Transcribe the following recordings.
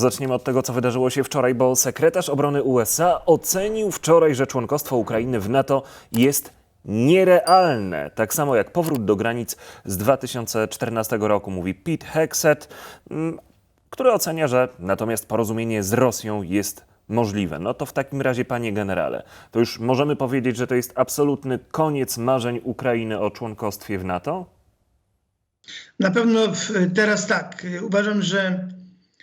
Zaczniemy od tego, co wydarzyło się wczoraj, bo sekretarz obrony USA ocenił wczoraj, że członkostwo Ukrainy w NATO jest nierealne. Tak samo jak powrót do granic z 2014 roku, mówi Pete Hexet, mm, który ocenia, że natomiast porozumienie z Rosją jest możliwe. No to w takim razie, panie generale, to już możemy powiedzieć, że to jest absolutny koniec marzeń Ukrainy o członkostwie w NATO? Na pewno teraz tak. Uważam, że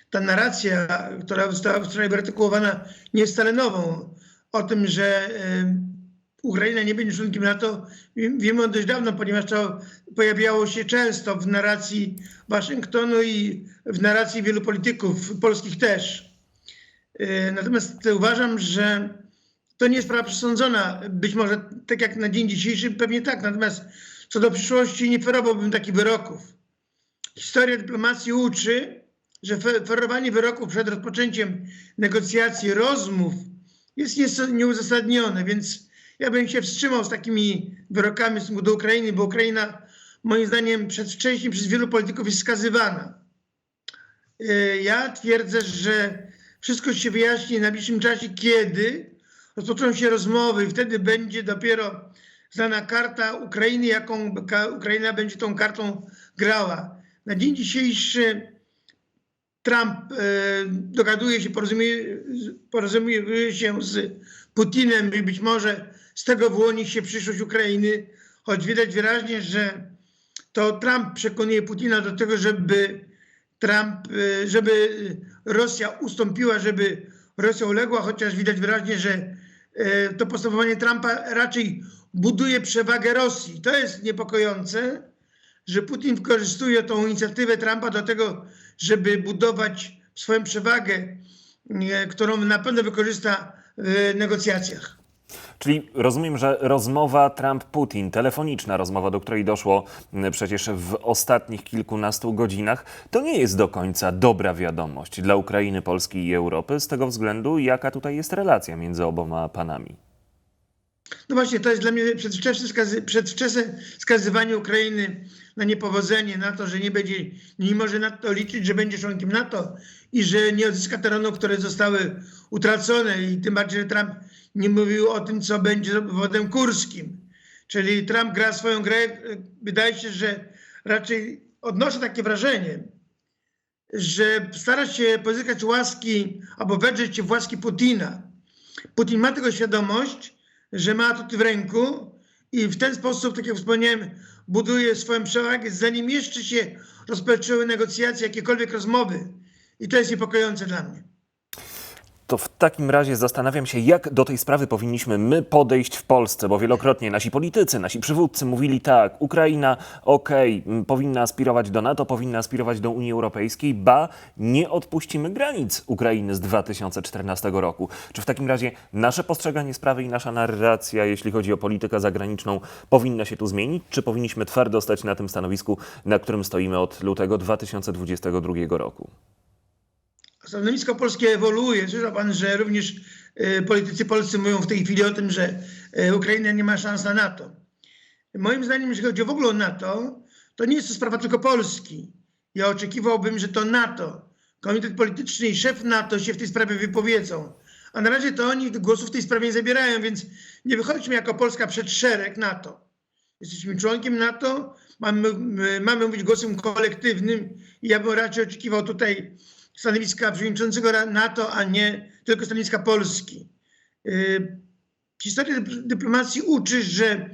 ta narracja, która została wczoraj wyartykułowana, nie jest wcale nową. O tym, że e, Ukraina nie będzie członkiem NATO, wi- wiemy od dość dawno, ponieważ to pojawiało się często w narracji Waszyngtonu i w narracji wielu polityków polskich też. E, Natomiast uważam, że to nie jest sprawa przesądzona. Być może tak jak na dzień dzisiejszy, pewnie tak. Natomiast co do przyszłości nie ferowałbym takich wyroków. Historia dyplomacji uczy, że fe- ferowanie wyroków przed rozpoczęciem negocjacji, rozmów jest nieuzasadnione, więc ja bym się wstrzymał z takimi wyrokami w stosunku do Ukrainy, bo Ukraina moim zdaniem przedwcześnie przez wielu polityków jest skazywana. Yy, Ja twierdzę, że wszystko się wyjaśni w najbliższym czasie, kiedy rozpoczną się rozmowy i wtedy będzie dopiero znana karta Ukrainy, jaką Ukraina będzie tą kartą grała. Na dzień dzisiejszy Trump e, dogaduje się, porozumie, się z Putinem i być może z tego wyłoni się przyszłość Ukrainy, choć widać wyraźnie, że to Trump przekonuje Putina do tego, żeby Trump, e, żeby Rosja ustąpiła, żeby Rosja uległa, chociaż widać wyraźnie, że e, to postępowanie Trumpa raczej buduje przewagę Rosji. To jest niepokojące, że Putin wykorzystuje tą inicjatywę Trumpa do tego, żeby budować swoją przewagę, którą na pewno wykorzysta w negocjacjach. Czyli rozumiem, że rozmowa Trump-Putin, telefoniczna rozmowa, do której doszło przecież w ostatnich kilkunastu godzinach, to nie jest do końca dobra wiadomość dla Ukrainy, Polski i Europy, z tego względu, jaka tutaj jest relacja między oboma panami. No właśnie, to jest dla mnie przedwczesne, skazy, przedwczesne skazywanie Ukrainy na niepowodzenie, na to, że nie będzie, nie może na to liczyć, że będzie członkiem NATO i że nie odzyska terenów, które zostały utracone i tym bardziej, że Trump nie mówił o tym, co będzie z obwodem kurskim. Czyli Trump gra swoją grę. Wydaje się, że raczej odnoszę takie wrażenie, że stara się pozyskać łaski albo wedrzeć się w łaski Putina. Putin ma tego świadomość, że ma atuty w ręku i w ten sposób, tak jak wspomniałem, buduje swoją przewagę, zanim jeszcze się rozpoczęły negocjacje, jakiekolwiek rozmowy. I to jest niepokojące dla mnie. To w takim razie zastanawiam się, jak do tej sprawy powinniśmy my podejść w Polsce, bo wielokrotnie nasi politycy, nasi przywódcy mówili tak, Ukraina okej, m, powinna aspirować do NATO, powinna aspirować do Unii Europejskiej, ba, nie odpuścimy granic Ukrainy z 2014 roku. Czy w takim razie nasze postrzeganie sprawy i nasza narracja, jeśli chodzi o politykę zagraniczną, powinna się tu zmienić, czy powinniśmy twardo stać na tym stanowisku, na którym stoimy od lutego 2022 roku? Stanowisko polskie ewoluuje. Słyszał pan, że również e, politycy polscy mówią w tej chwili o tym, że e, Ukraina nie ma szans na NATO. Moim zdaniem, jeśli chodzi w ogóle o NATO, to nie jest to sprawa tylko Polski. Ja oczekiwałbym, że to NATO, Komitet Polityczny i szef NATO się w tej sprawie wypowiedzą. A na razie to oni głosów w tej sprawie nie zabierają, więc nie wychodźmy jako Polska przed szereg NATO. Jesteśmy członkiem NATO, mamy, my- mamy głosem kolektywnym i ja bym raczej oczekiwał tutaj stanowiska przewodniczącego NATO, a nie tylko stanowiska Polski. Yy, Historia dyp- dyplomacji uczy, że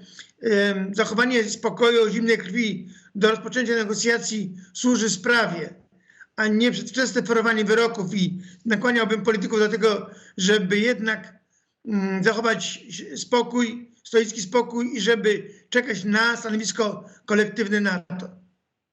zachowanie spokoju, zimnej krwi do rozpoczęcia negocjacji służy sprawie, a nie przedwczesne ferowanie wyroków i nakłaniałbym polityków do tego, żeby jednak mm, zachować spokój, stoicki spokój i żeby czekać na stanowisko kolektywne NATO.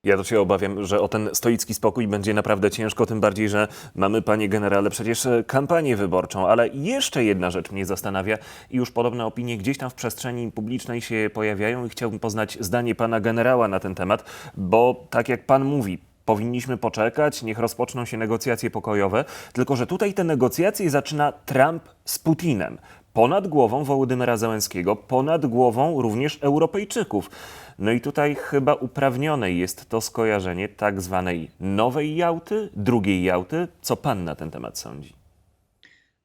Ja to się obawiam, że o ten stoicki spokój będzie naprawdę ciężko, tym bardziej, że mamy, panie generale, przecież e, kampanię wyborczą. Ale jeszcze jedna rzecz mnie zastanawia i już podobne opinie gdzieś tam w przestrzeni publicznej się pojawiają i chciałbym poznać zdanie pana generała na ten temat, bo tak jak pan mówi, powinniśmy poczekać, niech rozpoczną się negocjacje pokojowe, tylko że tutaj te negocjacje zaczyna Trump z Putinem. Ponad głową Wołodymyra Zełenskiego, ponad głową również Europejczyków. No i tutaj chyba uprawnione jest to skojarzenie tak zwanej nowej Jałty, drugiej Jałty. Co pan na ten temat sądzi?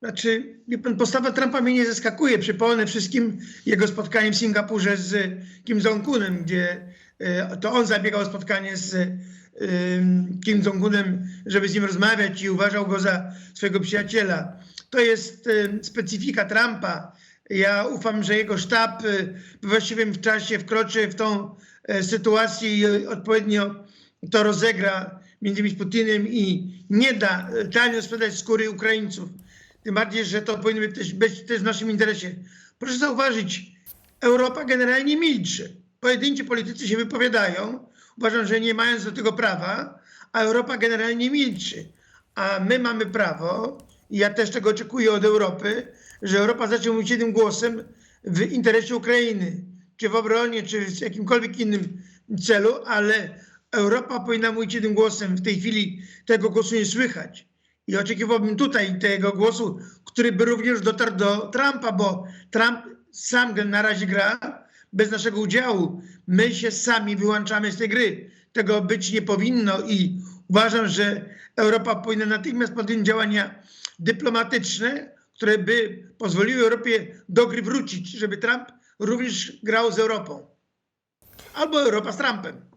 Znaczy, postawa Trumpa mnie nie zaskakuje. Przypomnę wszystkim jego spotkanie w Singapurze z Kim Jong-unem, gdzie e, to on zabiegał o spotkanie z e, Kim Jong-unem, żeby z nim rozmawiać i uważał go za swojego przyjaciela. To jest e, specyfika Trumpa. Ja ufam, że jego sztab e, we właściwym czasie wkroczy w tą e, sytuację i odpowiednio to rozegra między innymi Putinem i nie da tanio sprzedać skóry Ukraińców. Tym bardziej, że to powinno być też, być też w naszym interesie. Proszę zauważyć, Europa generalnie milczy. Pojedynczy politycy się wypowiadają, uważam, że nie mając do tego prawa, a Europa generalnie milczy. A my mamy prawo, i ja też tego oczekuję od Europy, że Europa zacznie mówić jednym głosem w interesie Ukrainy, czy w obronie, czy w jakimkolwiek innym celu, ale Europa powinna mówić jednym głosem. W tej chwili tego głosu nie słychać. I oczekiwałbym tutaj tego głosu, który by również dotarł do Trumpa, bo Trump sam na razie gra bez naszego udziału. My się sami wyłączamy z tej gry. Tego być nie powinno i uważam, że Europa powinna natychmiast podjąć działania dyplomatyczne, które by pozwoliły Europie do gry wrócić, żeby Trump również grał z Europą. Albo Europa z Trumpem.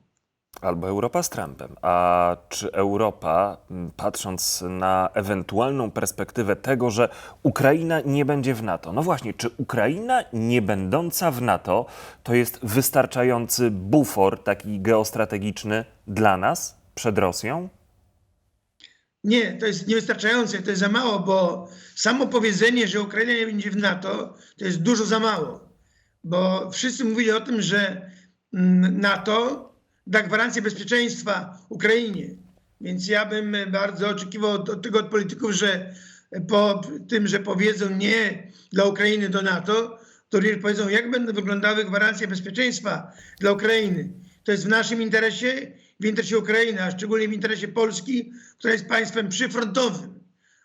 Albo Europa z Trumpem. A czy Europa, patrząc na ewentualną perspektywę tego, że Ukraina nie będzie w NATO, no właśnie, czy Ukraina nie będąca w NATO to jest wystarczający bufor taki geostrategiczny dla nas przed Rosją? Nie, to jest niewystarczające, to jest za mało, bo samo powiedzenie, że Ukraina nie będzie w NATO, to jest dużo za mało. Bo wszyscy mówili o tym, że mm, NATO da gwarancję bezpieczeństwa Ukrainie. Więc ja bym bardzo oczekiwał od, tego od polityków, że po tym, że powiedzą nie dla Ukrainy do NATO, to również powiedzą, jak będą wyglądały gwarancje bezpieczeństwa dla Ukrainy. To jest w naszym interesie, w interesie Ukrainy, a szczególnie w interesie Polski, która jest państwem przyfrontowym.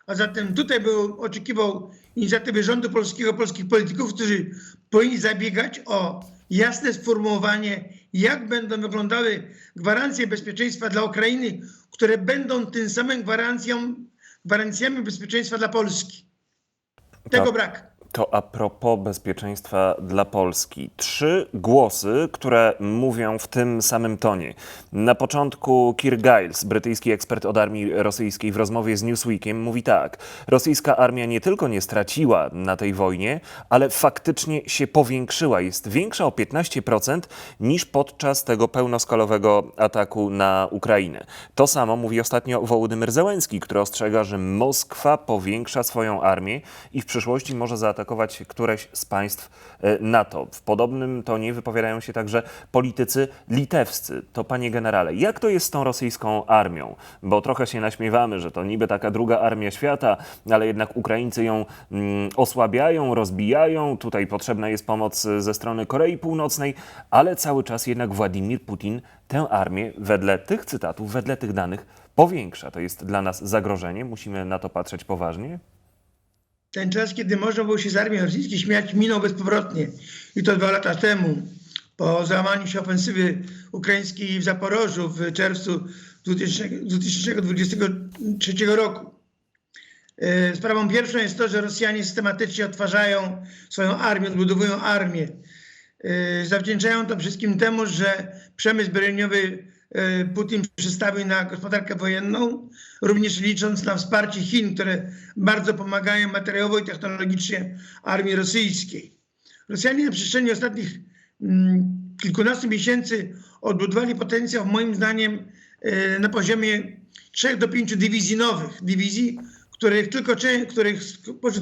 A zatem tutaj był, oczekiwał inicjatywy rządu polskiego, polskich polityków, którzy powinni zabiegać o jasne sformułowanie, jak będą wyglądały gwarancje bezpieczeństwa dla Ukrainy, które będą tym samym gwarancją, gwarancjami bezpieczeństwa dla Polski. Tego Tak. brak. To a propos bezpieczeństwa dla Polski. Trzy głosy, które mówią w tym samym tonie. Na początku Keir Giles, brytyjski ekspert od armii rosyjskiej w rozmowie z Newsweekiem mówi tak. Rosyjska armia nie tylko nie straciła na tej wojnie, ale faktycznie się powiększyła. Jest większa o 15% niż podczas tego pełnoskalowego ataku na Ukrainę. To samo mówi ostatnio Wołodymyr Zełenski, który ostrzega, że Moskwa powiększa swoją armię i w przyszłości może zaatakować któreś z państw e, NATO. W podobnym tonie wypowiadają się także politycy litewscy. To panie generale, jak to jest z tą rosyjską armią? Bo trochę się naśmiewamy, że to niby taka druga armia świata, ale jednak Ukraińcy ją mm, osłabiają, rozbijają. Tutaj potrzebna jest pomoc ze strony Korei Północnej, ale cały czas jednak Władimir Putin tę armię wedle tych cytatów, wedle tych danych powiększa. To jest dla nas zagrożenie. Musimy na to patrzeć poważnie. Ten czas, kiedy można było się z armii rosyjskiej śmiać, minął bezpowrotnie. I to dwa lata temu, po załamaniu się ofensywy ukraińskiej w Zaporożu w czerwcu 2000 2023 roku. E, Sprawą pierwszą jest to, że Rosjanie systematycznie odtwarzają swoją armię, odbudowują armię. E, Zawdzięczają to wszystkim temu, że przemysł zbrojeniowy e, Putin przestawił na gospodarkę wojenną, również licząc na wsparcie Chin, które bardzo pomagają materiałowo i technologicznie armii rosyjskiej. Rosjanie na przestrzeni ostatnich mm, kilkunastu miesięcy odbudowali potencjał, moim zdaniem, e, na poziomie 3 do 5 dywizji nowych, dywizji, których tylko, których,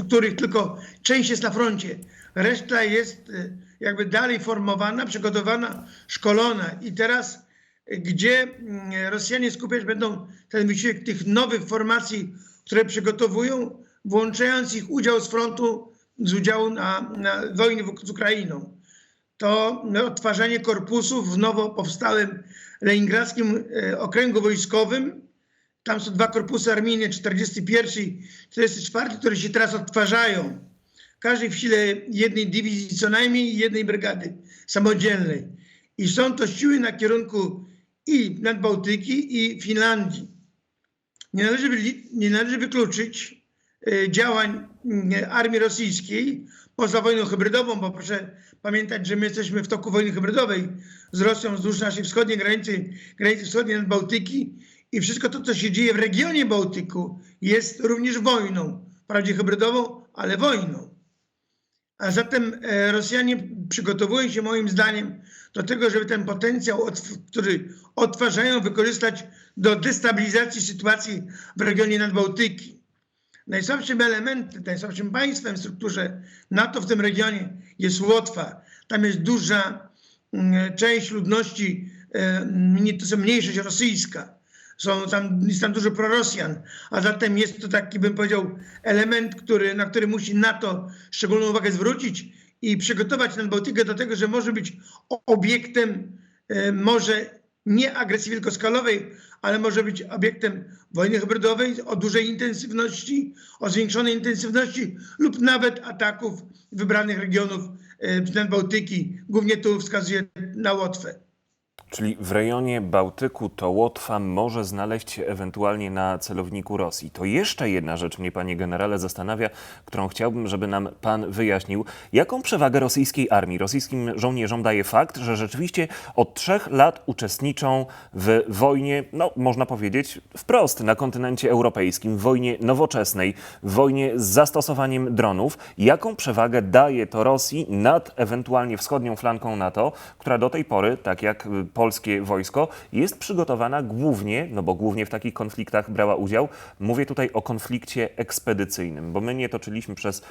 których tylko część jest na froncie. Reszta jest e, jakby dalej formowana, przygotowana, szkolona. I teraz, e, gdzie mm, Rosjanie skupiać będą ten wysiłek tych nowych formacji, które przygotowują, włączając ich udział z frontu, z udziału na, na wojnie z Ukrainą to odtwarzanie korpusów w nowo powstałym Leningradzkim e, Okręgu Wojskowym. Tam są dwa korpusy armijne, 41 i 44, które się teraz odtwarzają w każdej w sile jednej dywizji co najmniej jednej brygady samodzielnej. I są to siły na kierunku i Nadbałtyki i Finlandii. Nie należy, nie należy wykluczyć e, działań mm, armii rosyjskiej poza wojną hybrydową, bo proszę pamiętać, że my jesteśmy w toku wojny hybrydowej z Rosją wzdłuż naszej wschodniej granicy, granicy wschodniej Nadbałtyki i wszystko to, co się dzieje w regionie Bałtyku jest również wojną. Wprawdzie hybrydową, ale wojną. A zatem e, Rosjanie przygotowują się moim zdaniem do tego, żeby ten potencjał, który odtwarzają, wykorzystać do destabilizacji sytuacji w regionie Nadbałtyki. Najsłabszym elementem, najsłabszym państwem w strukturze NATO w tym regionie jest Łotwa. Tam jest duża mm, część ludności, e, to jest mniejszość rosyjska. Są tam, jest tam dużo prorosjan, a zatem jest to taki, bym powiedział, element, który, na który musi NATO szczególną uwagę zwrócić i przygotować Nadbałtykę do tego, że może być obiektem e, może nie agresji wielkoskalowej, ale może być obiektem wojny hybrydowej o dużej intensywności, o zwiększonej intensywności lub nawet ataków wybranych regionów e, Nadbałtyki. Głównie tu wskazuje na Łotwę. Czyli w rejonie Bałtyku to Łotwa może znaleźć się ewentualnie na celowniku Rosji. To jeszcze jedna rzecz mnie, panie generale, zastanawia, którą chciałbym, żeby nam pan wyjaśnił. Jaką przewagę rosyjskiej armii, rosyjskim żołnierzom daje fakt, że rzeczywiście od trzech lat uczestniczą w wojnie, no można powiedzieć wprost, na kontynencie europejskim, w wojnie nowoczesnej, w wojnie z zastosowaniem dronów. Jaką przewagę daje to Rosji nad ewentualnie wschodnią flanką NATO, która do tej pory, tak jak y, polskie wojsko, jest przygotowana głównie, no bo głównie w takich konfliktach brała udział. Mówię tutaj o konflikcie ekspedycyjnym, bo my nie toczyliśmy przez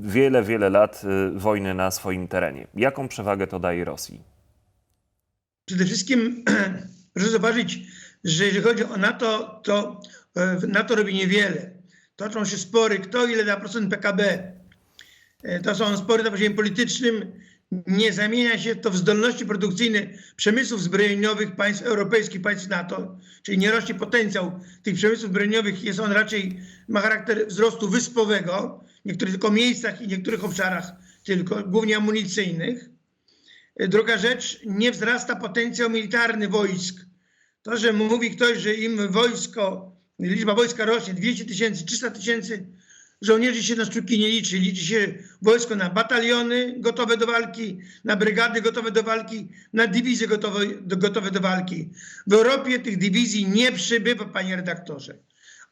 wiele, wiele lat y, wojny na swoim terenie. Jaką przewagę to daje Rosji? Przede wszystkim proszę zauważyć, że jeżeli chodzi o NATO, to e, NATO robi niewiele. Toczą się spory, kto ile da procent PKB. E, To są spory na poziomie politycznym. Nie zamienia się to w zdolności produkcyjne przemysłów zbrojeniowych państw europejskich, państw NATO, czyli nie rośnie potencjał tych przemysłów zbrojeniowych. Jest on raczej, ma charakter wzrostu wyspowego, w niektórych tylko miejscach i niektórych obszarach tylko, głównie amunicyjnych. Druga rzecz, nie wzrasta potencjał militarny wojsk. To, że mówi ktoś, że im wojsko, liczba wojska rośnie 200 tysięcy, 300 tysięcy, żołnierzy się na sztuki nie liczy. Liczy się wojsko na bataliony gotowe do walki, na brygady gotowe do walki, na dywizje gotowe gotowe do walki. W Europie tych dywizji nie przybywa, panie redaktorze.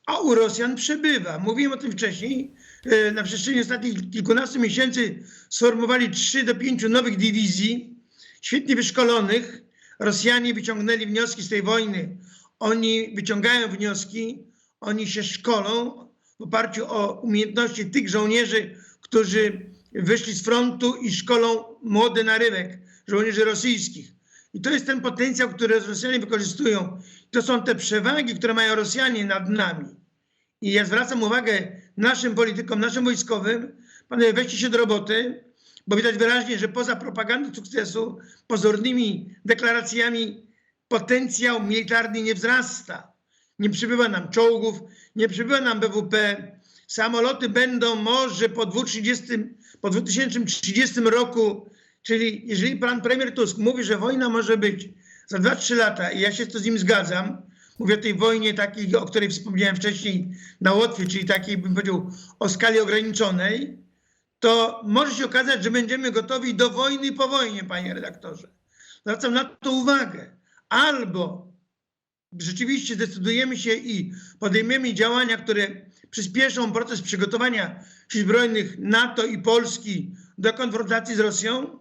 A u Rosjan przebywa. Mówiłem o tym wcześniej. E, Na przestrzeni ostatnich kilkunastu miesięcy sformowali 3 do 5 nowych dywizji, świetnie wyszkolonych. Rosjanie wyciągnęli wnioski z tej wojny. Oni wyciągają wnioski, oni się szkolą w oparciu o umiejętności tych żołnierzy, którzy wyszli z frontu i szkolą młody narybek, żołnierzy rosyjskich. I to jest ten potencjał, który Rosjanie wykorzystują. To są te przewagi, które mają Rosjanie nad nami. I ja zwracam uwagę naszym politykom, naszym wojskowym, panowie, weźcie się do roboty, bo widać wyraźnie, że poza propagandą sukcesu, pozornymi deklaracjami, potencjał militarny nie wzrasta. Nie przybywa nam czołgów, nie przybywa nam BWP. Samoloty będą może po 2030, po 2030 roku, czyli jeżeli pan premier Tusk mówi, że wojna może być za 2-3 lata i ja się z nim zgadzam, mówię o tej wojnie takiej, o której wspomniałem wcześniej na Łotwie, czyli takiej, bym powiedział, o skali ograniczonej, to może się okazać, że będziemy gotowi do wojny po wojnie, panie redaktorze. Zwracam na to uwagę. Albo rzeczywiście zdecydujemy się i podejmiemy działania, które przyspieszą proces przygotowania sił zbrojnych NATO i Polski do konfrontacji z Rosją,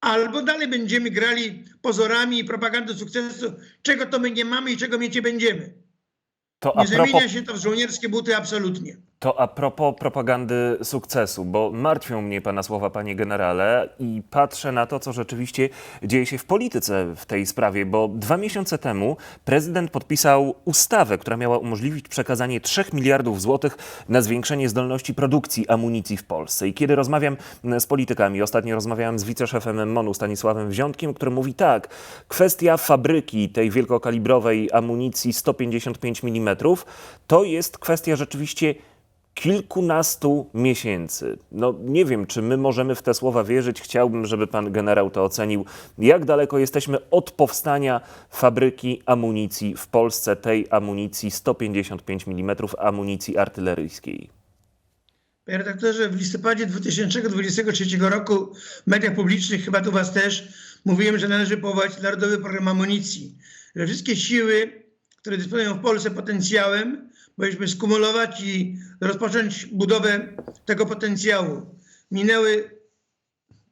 albo dalej będziemy grali pozorami i propagandą sukcesu, czego to my nie mamy i czego mieć nie będziemy. To Nie propos zamienia się to w żołnierskie buty absolutnie. To a propos propagandy sukcesu, bo martwią mnie Pana słowa, Panie Generale, i patrzę na to, co rzeczywiście dzieje się w polityce w tej sprawie, bo dwa miesiące temu prezydent podpisał ustawę, która miała umożliwić przekazanie 3 miliardów złotych na zwiększenie zdolności produkcji amunicji w Polsce. I kiedy rozmawiam z politykami, ostatnio rozmawiałem z wiceszefem MONU Stanisławem Wziątkiem, który mówi tak, kwestia fabryki tej wielkokalibrowej amunicji 155 mm to jest kwestia rzeczywiście kilkunastu miesięcy. No nie wiem, czy my możemy w te słowa wierzyć. Chciałbym, żeby pan generał to ocenił. Jak daleko jesteśmy od powstania fabryki amunicji w Polsce, tej amunicji 155 mm amunicji artyleryjskiej? Panie redaktorze, w listopadzie 2023 roku w mediach publicznych, chyba tu was też, mówiłem, że należy powołać Narodowy Program Amunicji. Że wszystkie siły, które dysponują w Polsce potencjałem, powinniśmy skumulować i rozpocząć budowę tego potencjału. Minęły,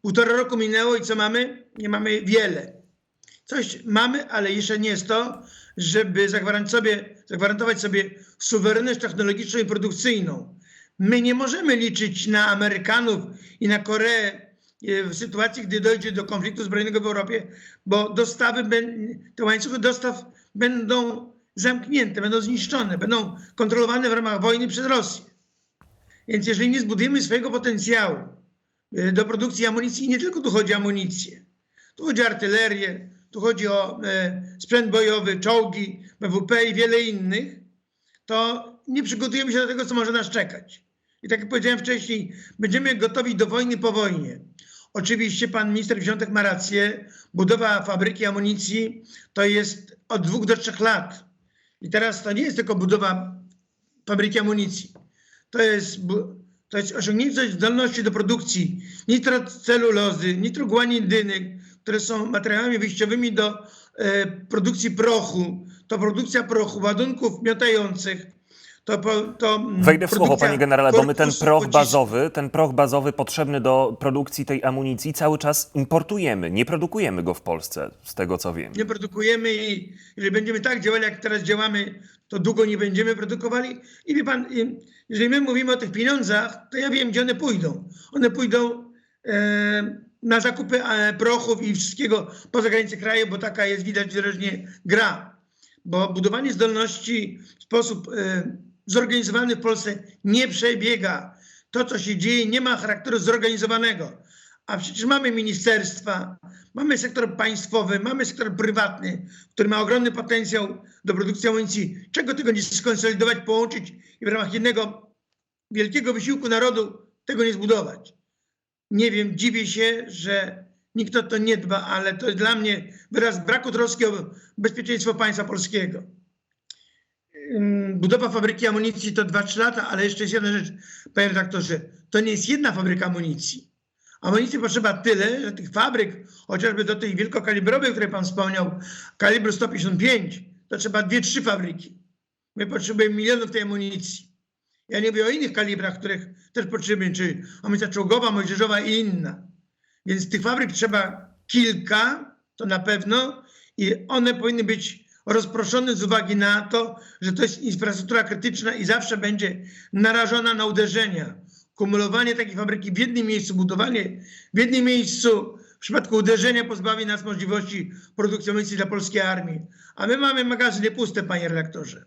półtora roku minęło i co mamy? Nie mamy wiele. Coś mamy, ale jeszcze nie jest to, żeby zagwarantować sobie, zagwarantować sobie suwerenność technologiczną i produkcyjną. My nie możemy liczyć na Amerykanów i na Koreę e, w sytuacji, gdy dojdzie do konfliktu zbrojnego w Europie, bo dostawy, te łańcuchy dostaw będą zamknięte, będą zniszczone, będą kontrolowane w ramach wojny przez Rosję. Więc jeżeli nie zbudujemy swojego potencjału e, do produkcji amunicji, nie tylko tu chodzi o amunicję, tu chodzi o artylerię, tu chodzi o e, sprzęt bojowy, czołgi, BWP i wiele innych, to nie przygotujemy się do tego, co może nas czekać. I tak jak powiedziałem wcześniej, będziemy gotowi do wojny po wojnie. Oczywiście pan minister Wziątek ma rację, budowa fabryki amunicji to jest od dwóch do trzech lat. I teraz to nie jest tylko budowa fabryki amunicji. To jest, to jest osiągnięcie zdolności do produkcji nitrocelulozy, nitroguanidyny, które są materiałami wyjściowymi do e, produkcji prochu. To produkcja prochu, ładunków miotających. To, to mm, Wejdę w słowo, panie generale, bo my ten proch bazowy, ten proch bazowy potrzebny do produkcji tej amunicji cały czas importujemy. Nie produkujemy go w Polsce, z tego co wiem. nie produkujemy i jeżeli będziemy tak działali, jak teraz działamy, to długo nie będziemy produkowali. I wie pan, jeżeli my mówimy o tych pieniądzach, to ja wiem, gdzie one pójdą. One pójdą e, na zakupy e, prochów i wszystkiego poza granice kraju, bo taka jest widać wyraźnie gra. Bo budowanie zdolności w sposób e, zorganizowany w Polsce nie przebiega. To, co się dzieje, nie ma charakteru zorganizowanego. A przecież mamy ministerstwa, mamy sektor państwowy, mamy sektor prywatny, który ma ogromny potencjał do produkcji amunicji. Czego tego nie skonsolidować, połączyć i w ramach jednego wielkiego wysiłku narodu tego nie zbudować? Nie wiem, dziwię się, że nikt o to nie dba, ale to dla mnie wyraz braku troski o bezpieczeństwo państwa polskiego. Budowa fabryki amunicji to 2-3 lata, ale jeszcze jest jedna rzecz, panie redaktorze, to nie jest jedna fabryka amunicji. Amunicji potrzeba tyle, że tych fabryk, chociażby do tej wielkokalibrowej, o której pan wspomniał, kalibru 155, to trzeba dwie, trzy fabryki. My potrzebujemy milionów tej amunicji. Ja nie mówię o innych kalibrach, których też potrzebujemy, czy amunicja czołgowa, mojżeszowa i inna. Więc tych fabryk trzeba kilka, to na pewno, i one powinny być rozproszone z uwagi na to, że to jest infrastruktura krytyczna i zawsze będzie narażona na uderzenia. Kumulowanie takiej fabryki w jednym miejscu, budowanie w jednym miejscu w przypadku uderzenia pozbawi nas możliwości produkcji amunicji dla polskiej armii. A my mamy magazyny puste, panie redaktorze.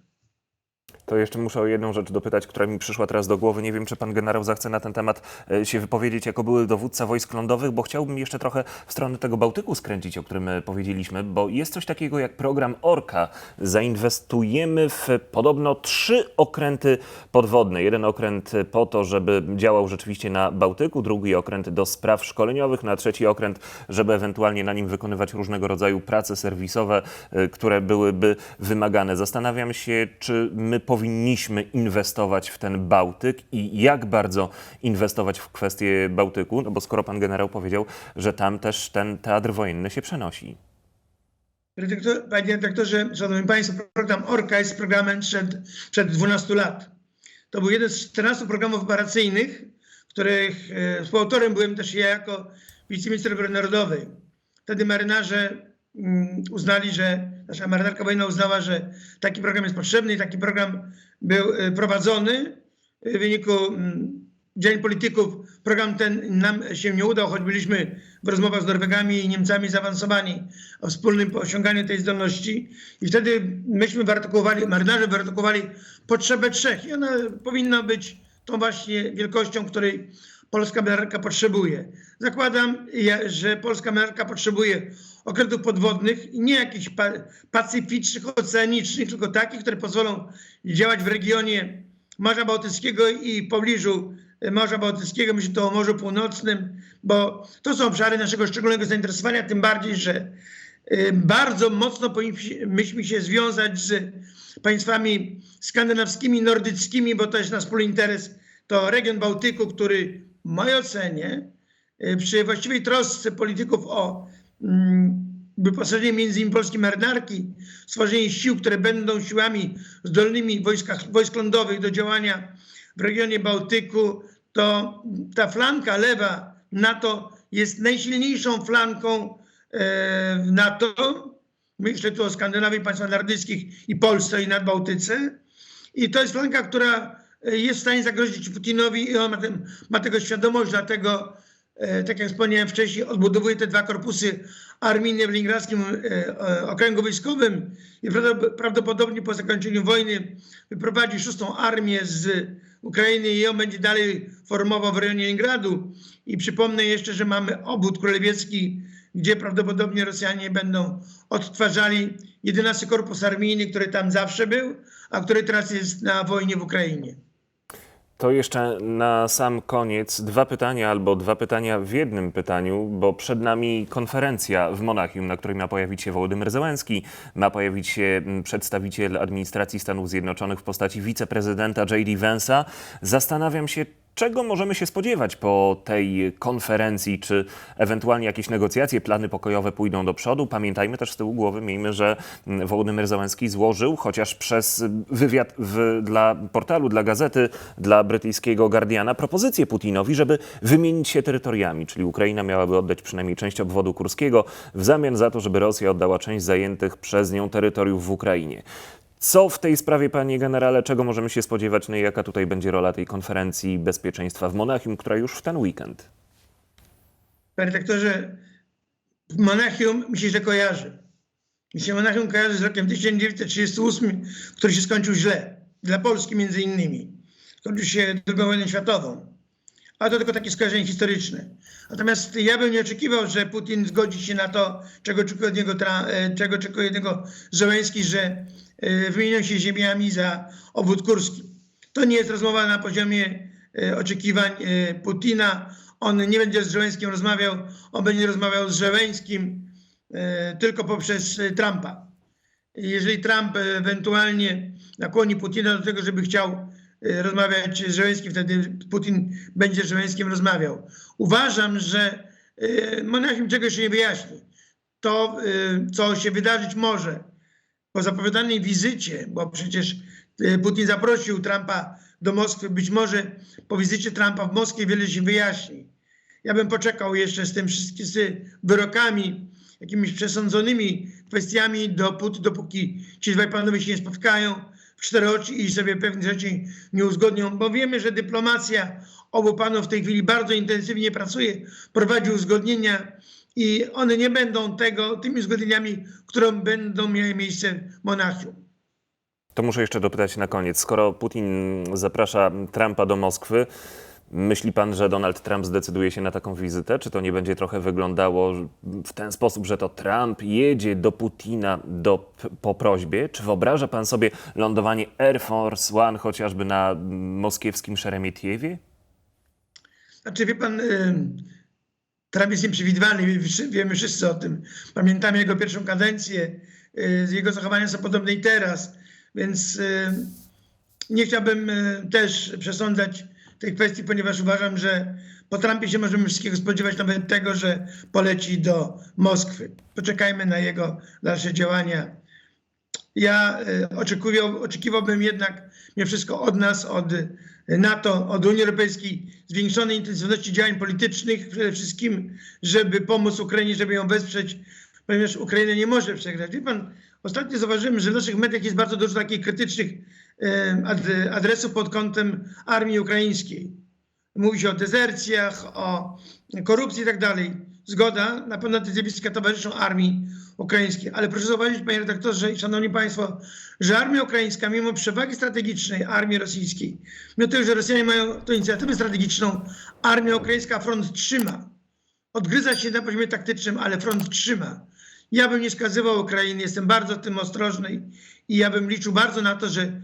To jeszcze muszę o jedną rzecz dopytać, która mi przyszła teraz do głowy. Nie wiem, czy pan generał zachce na ten temat e, się wypowiedzieć jako były dowódca wojsk lądowych, bo chciałbym jeszcze trochę w stronę tego Bałtyku skręcić, o którym e, powiedzieliśmy, bo jest coś takiego jak program Orka. Zainwestujemy w podobno trzy okręty podwodne. Jeden okręt po to, żeby działał rzeczywiście na Bałtyku, drugi okręt do spraw szkoleniowych, na trzeci okręt, żeby ewentualnie na nim wykonywać różnego rodzaju prace serwisowe, e, które byłyby wymagane. Zastanawiam się, czy my powinniśmy inwestować w ten Bałtyk i jak bardzo inwestować w kwestię Bałtyku, no bo skoro pan generał powiedział, że tam też ten teatr wojenny się przenosi. Panie redaktorze, szanowni państwo, program Orka jest programem przed, przed 12 lat. To był jeden z 14 programów operacyjnych, których e, współautorem byłem też ja jako wiceminister narodowej. Wtedy marynarze uznali, że nasza marynarka wojenna uznała, że taki program jest potrzebny i taki program był e, prowadzony. W wyniku mm, Dzień Polityków program ten nam się nie udał, choć byliśmy w rozmowach z Norwegami i Niemcami zaawansowani o wspólnym osiąganiu tej zdolności. I wtedy myśmy wyartykułowali, marynarze wyartykułowali potrzebę trzech i ona powinna być tą właśnie wielkością, której polska marynarka potrzebuje. Zakładam, że polska marynarka potrzebuje okrętów podwodnych nie jakichś pa- pacyficznych, oceanicznych, tylko takich, które pozwolą działać w regionie Morza Bałtyckiego i w pobliżu Morza Bałtyckiego, myślę tu o Morzu Północnym, bo to są obszary naszego szczególnego zainteresowania, tym bardziej, że y, bardzo mocno powinniśmy się związać z państwami skandynawskimi, nordyckimi, bo to jest nasz wspólny interes. To region Bałtyku, który w mojej ocenie y, przy właściwej trosce polityków o mm, wyposażenie między innymi polskiej marynarki, stworzenie sił, które będą siłami zdolnymi wojskach, wojsk lądowych do działania w regionie Bałtyku, to ta flanka lewa NATO jest najsilniejszą flanką e, NATO. Myślę tu o Skandynawii, państwach nordyckich i Polsce i Nadbałtyce. I to jest flanka, która jest w stanie zagrozić Putinowi i on ma, ten, ma tego świadomość, dlatego e, tak jak wspomniałem wcześniej, odbudowuje te dwa korpusy armijne w Leningradzkim e, e, Okręgu Wojskowym i prawdop- prawdopodobnie po zakończeniu wojny wyprowadzi szóstą armię z Ukrainy i ją będzie dalej formował w rejonie Leningradu. I przypomnę jeszcze, że mamy obwód królewiecki, gdzie prawdopodobnie Rosjanie będą odtwarzali 11 korpus armijny, który tam zawsze był, a który teraz jest na wojnie w Ukrainie. To jeszcze na sam koniec dwa pytania albo dwa pytania w jednym pytaniu, bo przed nami konferencja w Monachium, na której ma pojawić się Wołodymyr Zełenski, ma pojawić się mm, przedstawiciel administracji Stanów Zjednoczonych w postaci wiceprezydenta J.D. Vance'a. Zastanawiam się, czego możemy się spodziewać po tej konferencji? Czy ewentualnie jakieś negocjacje, plany pokojowe pójdą do przodu? Pamiętajmy też z tyłu głowy, miejmy, że mm, Wołodymyr Zełenski złożył, chociaż przez wywiad w, dla portalu, dla gazety, dla brytyjskiego Guardiana, propozycję Putinowi, żeby wymienić się terytoriami, czyli Ukraina miałaby oddać przynajmniej część obwodu kurskiego w zamian za to, żeby Rosja oddała część zajętych przez nią terytoriów w Ukrainie. Co w tej sprawie, panie generale, czego możemy się spodziewać, no i jaka tutaj będzie rola tej konferencji bezpieczeństwa w Monachium, która już w ten weekend? Panie redaktorze, Monachium mi się że kojarzy. Mi się Monachium kojarzy z rokiem 1938, który się skończył źle. Dla Polski między innymi. Skończył się II wojną światową. A to tylko takie skojarzenie historyczne. Natomiast ja bym nie oczekiwał, że Putin zgodzi się na to, czego oczekuje od niego, e, czego oczekuje od niego Zełenski, że e, wymienią się ziemiami za obwód kurski. To nie jest rozmowa na poziomie e, oczekiwań Putina. On nie będzie z Żeleńskim rozmawiał, on będzie rozmawiał z Żeleńskim e, tylko poprzez Trumpa. Jeżeli Trump ewentualnie nakłoni Putina do tego, żeby chciał rozmawiać z Żeleńskim, wtedy Putin będzie z Żeleńskim rozmawiał. Uważam, że e, Monachium czegoś się nie wyjaśni. To, e, co się wydarzyć może po zapowiadanej wizycie, bo przecież Putin zaprosił Trumpa do Moskwy, być może po wizycie Trumpa w Moskwie wiele się wyjaśni. Ja bym poczekał jeszcze z tym wszystkimi wyrokami, jakimiś przesądzonymi kwestiami, dopóty, dopóki ci dwaj panowie się nie spotkają w cztery oczy i sobie pewnych rzeczy nie uzgodnią, bo wiemy, że dyplomacja obu panów w tej chwili bardzo intensywnie pracuje, prowadzi uzgodnienia i one nie będą tego, tymi uzgodnieniami, które będą miały miejsce w Monachium. To muszę jeszcze dopytać na koniec. Skoro Putin zaprasza Trumpa do Moskwy, myśli pan, że Donald Trump zdecyduje się na taką wizytę? Czy to nie będzie trochę wyglądało w ten sposób, że to Trump jedzie do Putina do, po prośbie? Czy wyobraża pan sobie lądowanie Air Force One chociażby na moskiewskim Szeremietiewie? Znaczy, wie pan, Trump jest nieprzewidywalny, wiemy wszyscy o tym. Pamiętamy jego pierwszą kadencję, y, jego zachowania są podobne i teraz, więc nie chciałbym y, też przesądzać tej kwestii, ponieważ uważam, że po Trumpie się możemy wszystkiego spodziewać, nawet tego, że poleci do Moskwy. Poczekajmy na jego dalsze działania. Ja e, oczekuję, oczekiwałbym jednak mimo wszystko od nas, od e, NATO, od Unii Europejskiej zwiększonej intensywności działań politycznych przede wszystkim, żeby pomóc Ukrainie, żeby ją wesprzeć, ponieważ Ukraina nie może przegrać. Wie pan, ostatnio zauważyłem, że w naszych mediach jest bardzo dużo takich krytycznych ad- adresów pod kątem armii ukraińskiej. Mówi się o dezercjach, o korupcji i tak dalej. Zgoda, na pewno te zjawiska towarzyszą armii ukraińskiej. Ale proszę zauważyć, panie redaktorze i szanowni państwo, że armia ukraińska, mimo przewagi strategicznej armii rosyjskiej, mimo tego, że Rosjanie mają tę inicjatywę strategiczną, armia ukraińska front trzyma. Odgryza się na poziomie taktycznym, ale front trzyma. Ja bym nie skazywał Ukrainy, jestem bardzo tym ostrożny i ja bym liczył bardzo na to, że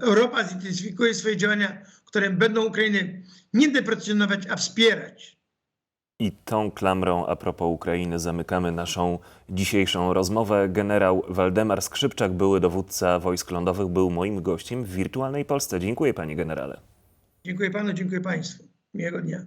Europa zintensyfikuje swoje działania, które będą Ukrainę nie deprecjonować, a wspierać. I tą klamrą a propos Ukrainy zamykamy naszą dzisiejszą rozmowę. Generał Waldemar Skrzypczak, były dowódca wojsk lądowych, był moim gościem w wirtualnej Polsce. Dziękuję panie generale. Dziękuję panu, dziękuję państwu. Miłego dnia.